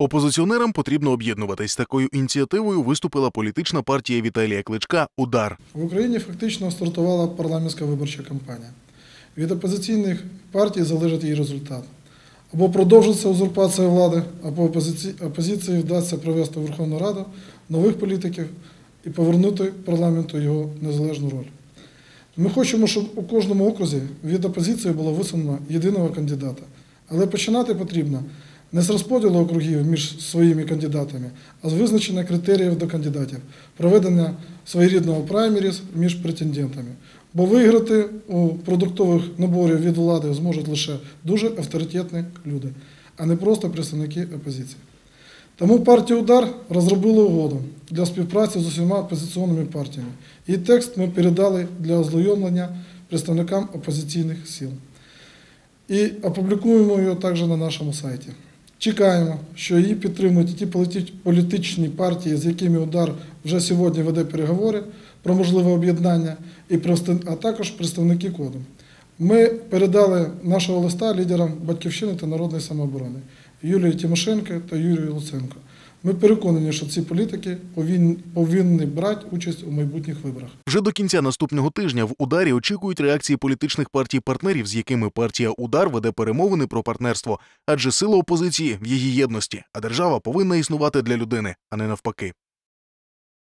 Опозиціонерам потрібно об'єднуватись. Такою ініціативою виступила політична партія Віталія Кличка Удар. В Україні фактично стартувала парламентська виборча кампанія. Від опозиційних партій залежить її результат. Або продовжиться узурпація влади, або опозиції, вдасться привести в Верховну Раду нових політиків і повернути парламенту його незалежну роль. Ми хочемо, щоб у кожному окрузі від опозиції було висунено єдиного кандидата. Але починати потрібно не з розподілу округів між своїми кандидатами, а з визначення критеріїв до кандидатів, проведення своєрідного праймеріз між претендентами. Бо виграти у продуктових наборів від влади зможуть лише дуже авторитетні люди, а не просто представники опозиції. Тому партія Удар розробила угоду для співпраці з усіма опозиційними партіями. І текст ми передали для ознайомлення представникам опозиційних сил. І опублікуємо його також на нашому сайті. Чекаємо, що її підтримують ті політичні партії, з якими удар вже сьогодні веде переговори про можливе об'єднання, і а також представники коду. Ми передали нашого листа лідерам Батьківщини та народної самооборони Юлії Тимошенко та Юрію Луценко. Ми переконані, що ці політики повинні, брати участь у майбутніх виборах. Вже до кінця наступного тижня в ударі очікують реакції політичних партій-партнерів, з якими партія Удар веде перемовини про партнерство, адже сила опозиції в її єдності, а держава повинна існувати для людини, а не навпаки.